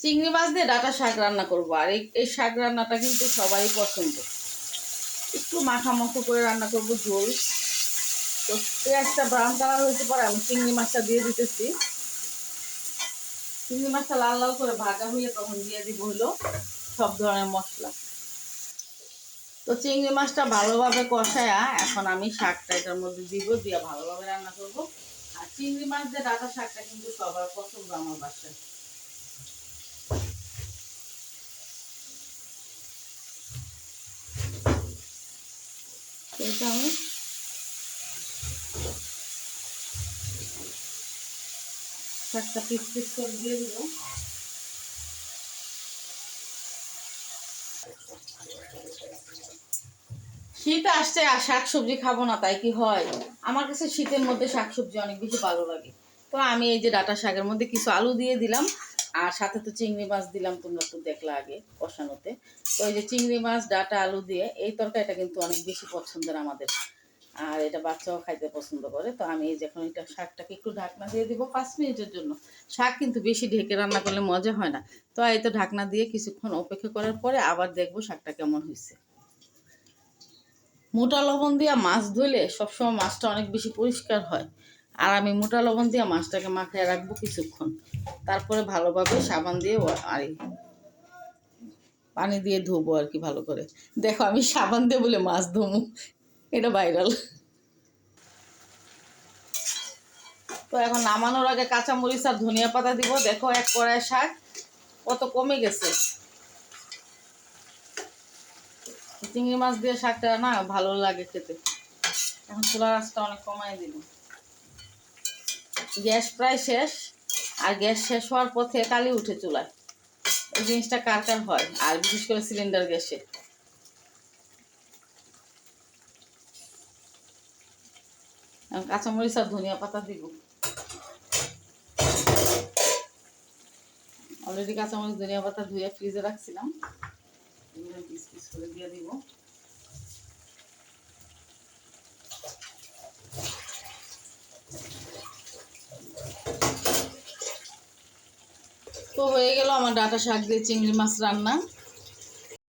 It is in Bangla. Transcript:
চিংড়ি মাছ দিয়ে ডাটা শাক রান্না করব। আর এই শাক রান্নাটা কিন্তু সবারই পছন্দ। একটু মাখা মাখো করে রান্না করব ঝোল। তো পেঁয়াজটা ব্রাউন কালার হয়েছে পরে আমি চিংড়ি মাছটা দিয়ে দিতেছি। চিংড়ি মাছটা লাল লাল করে ভাজা হলে তখন দিয়ে দিব হলো সব ধরনের মশলা। তো চিংড়ি মাছটা ভালোভাবে কষায়া এখন আমি শাকটা এটার মধ্যে দিব, দিয়ে ভালোভাবে রান্না করব। আর চিংড়ি মাছ দিয়ে ডাটা শাকটা কিন্তু সবার পছন্দ আমার বাসায়। এটা আমি শাকটা পিস পিস করে দিয়ে শীত আসছে আর শাক সবজি খাব না, তাই কি হয়? আমার কাছে শীতের মধ্যে শাক সবজি অনেক বেশি ভালো লাগে। তো আমি এই যে ডাটা শাকের মধ্যে কিছু আলু দিয়ে দিলাম। আর সাথে তো চিংড়ি মাছ দিলাম, তোমরা তো দেখলা আগে কষানোতে। তো এই যে চিংড়ি মাছ, ডাটা, আলু দিয়ে এই তরকারিটা কিন্তু অনেক বেশি পছন্দের আমাদের। আর এটা বাচ্চাও খাইতে পছন্দ করে। তো আমি এই যে এখন এটা শাকটাকে একটু ঢাকনা দিয়ে দিব পাঁচ মিনিটের জন্য। শাক কিন্তু বেশি ঢেকে রান্না করলে মজা হয় না। তো এই তো ঢাকনা দিয়ে কিছুক্ষণ অপেক্ষা করার পরে আবার দেখব শাকটা কেমন হয়েছে মোটা লবণ দিয়া মাছ ধুলে সবসময় মাছটা অনেক বেশি পরিষ্কার হয়। আর আমি মোটা লবণ দিয়ে মাছটাকে মাখিয়ে রাখব কিছুক্ষণ। তারপরে ভালোভাবে সাবান দিয়ে আর, পানি দিয়ে ধোবো আর কি ভালো করে। দেখো আমি সাবান দিয়ে বলে মাছ ধোবো, এটা ভাইরাল তো এখন নামানোর আগে কাঁচামরিচ আর ধনিয়া পাতা দিব। দেখো এক কড়াই শাক, কত কমে গেছে। চিংড়ি মাছ দিয়ে শাকটা না ভালো লাগে খেতে। এখন চুলার আঁচটা অনেক কমাই দিল গ্যাস প্রায় শেষ, আর গ্যাস শেষ হওয়ার পথে কালি উঠে চুলায়। এই জিনিসটা কার কার হয়? আর বিশেষ করে সিলিন্ডার গ্যাসে। কাঁচামরিচ আর ধনিয়া পাতা দিব। অলরেডি কাঁচামরিচ, ধনিয়া পাতা ধুয়ে ফ্রিজে রাখছিলাম। পিস পিস করে দিয়ে দিব তো হয়ে গেল আমার ডাটা শাক দিয়ে চিংড়ি মাছ রান্না।